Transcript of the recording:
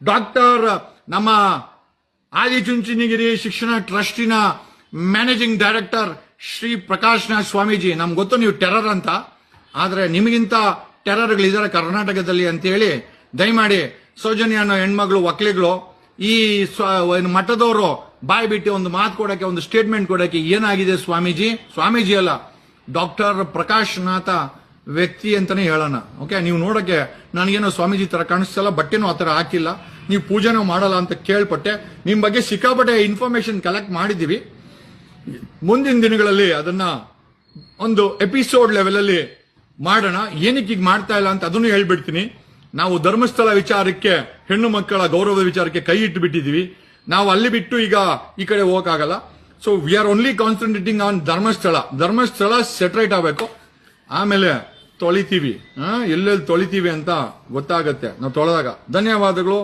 Doctor, ನಮ್ಮ ಆದಿಚುಂಚನಗಿರಿ ಶಿಕ್ಷಣ ಟ್ರಸ್ಟಿನ ಮ್ಯಾನೇಜಿಂಗ್ ಡೈರೆಕ್ಟರ್ ಶ್ರೀ ಪ್ರಕಾಶ್ನಾಥ್ ಸ್ವಾಮೀಜಿ, ನಮ್ಗೆ ಗೊತ್ತು ನೀವು ಟೆರರ್ ಅಂತ, ಆದರೆ ನಿಮಗಿಂತ ಟೆರರ್ಗಳಿದ್ದಾರೆ ಕರ್ನಾಟಕದಲ್ಲಿ ಅಂತ ಹೇಳಿ ದಯಮಾಡಿ ಸೌಜನ್ಯ ಅನ್ನೋ ಹೆಣ್ಮಗಳು, ಒಕ್ಲಿಗಳು, ಈ ಮಠದವರು ಬಾಯಿ ಬಿಟ್ಟು ಒಂದು ಮಾತು ಕೊಡೋಕ್ಕೆ, ಒಂದು ಸ್ಟೇಟ್ಮೆಂಟ್ ಕೊಡೋಕ್ಕೆ ಏನಾಗಿದೆ ಸ್ವಾಮೀಜಿ? ಸ್ವಾಮೀಜಿ ಅಲ್ಲ, ಡಾಕ್ಟರ್ ಪ್ರಕಾಶ್ ನಾಥ ವ್ಯಕ್ತಿ ಅಂತಲೇ ಹೇಳೋಣ ಓಕೆ ನೀವು ನೋಡೋಕ್ಕೆ ನನಗೇನೋ ಸ್ವಾಮೀಜಿ ಥರ ಕಾಣಿಸ್ತಲ್ಲ, ಬಟ್ಟೆನೂ ಆ ಥರ ಹಾಕಿಲ್ಲ. ನೀವು ಪೂಜೆನೂ ಮಾಡಲ್ಲ ಅಂತ ಕೇಳ್ಪಟ್ಟೆ. ನಿಮ್ಮ ಬಗ್ಗೆ ಸಿಕ್ಕಾಪಟ್ಟೆ ಇನ್ಫಾರ್ಮೇಶನ್ ಕಲೆಕ್ಟ್ ಮಾಡಿದೀವಿ ಮುಂದಿನ ದಿನಗಳಲ್ಲಿ ಅದನ್ನ ಒಂದು ಎಪಿಸೋಡ್ ಲೆವೆಲ್ ಅಲ್ಲಿ ಮಾಡೋಣ. ಏನಕ್ಕೆ ಈಗ ಮಾಡ್ತಾ ಇಲ್ಲ ಅಂತ ಅದನ್ನು ಹೇಳ್ಬಿಡ್ತೀನಿ. ನಾವು ಧರ್ಮಸ್ಥಳ ವಿಚಾರಕ್ಕೆ, ಹೆಣ್ಣು ಮಕ್ಕಳ ಗೌರವದ ವಿಚಾರಕ್ಕೆ ಕೈ ಇಟ್ಟು ಬಿಟ್ಟಿದೀವಿ ನಾವು ಅಲ್ಲಿ ಬಿಟ್ಟು ಈಗ ಈ ಕಡೆ ಹೋಗಕ್ಕಾಗಲ್ಲ. So we are only concentrating on Dharmasthala. Dharmasthala ಸೆಟ್ರೇಟ್ ಆಗಬೇಕು. ಆಮೇಲೆ ತೊಳಿತೀವಿ. ಎಲ್ಲೆಲ್ಲಿ ತೊಳಿತೀವಿ ಅಂತ ಗೊತ್ತಾಗತ್ತೆ. ನಾವು ತೊಳೆದಾಗ. ಧನ್ಯವಾದಗಳು.